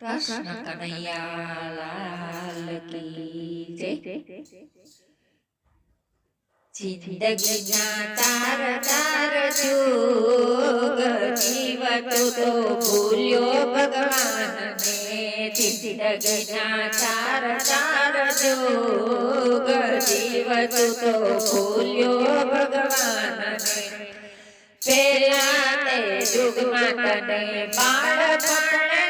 કૃષ્ણ કનૈયાલાલ કી જય જિંદગીના તાર તાર જુગ તો ભૂલ્યો ભગવાનને જિંદગીના તાર તાર જુગ જીવતો તો ભૂલ્યો ભગવાનને પેલા તે જુગમાં તને બાળપણ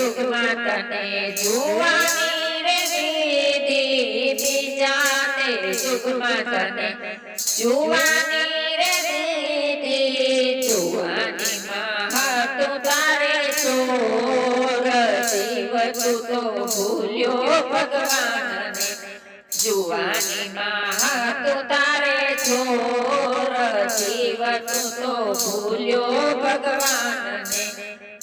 जुगमा तने जुवानी रे दीदी बिजाते जुगमा तने जुवानी रे दीदी जुवानी महत तारे चोर शिव तू तो भूलो भगवान जुआनी जुवानी महत तारे चोर शिव तू तो भूलो भगवान ने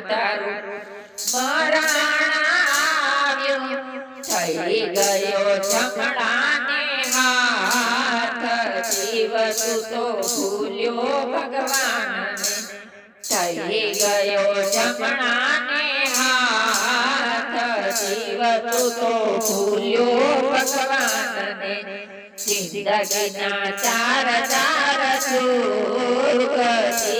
તારો થઈ ગયો તો ભૂલ્યો ભગવાનને. થઈ ગયો જમણાને હાથ. જીવતું તો ભૂલ્યો ભગવાનને. જિંદગીના ચાર ચાર સુખ.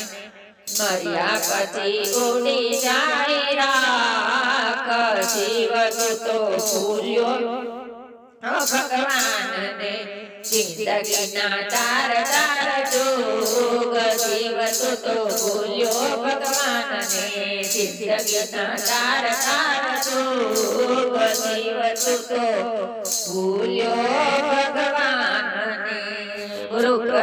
મર્યા પછી ઉડી જાય રાખ જીવતું તો ભૂલ્યો ભગવાનને જિંદગીના તાર તાર જોગ જીવતું તો ભૂલ્યો ભગવાનને જિંદગીના તાર તાર જોગ જીવતું તો ભૂલ્યો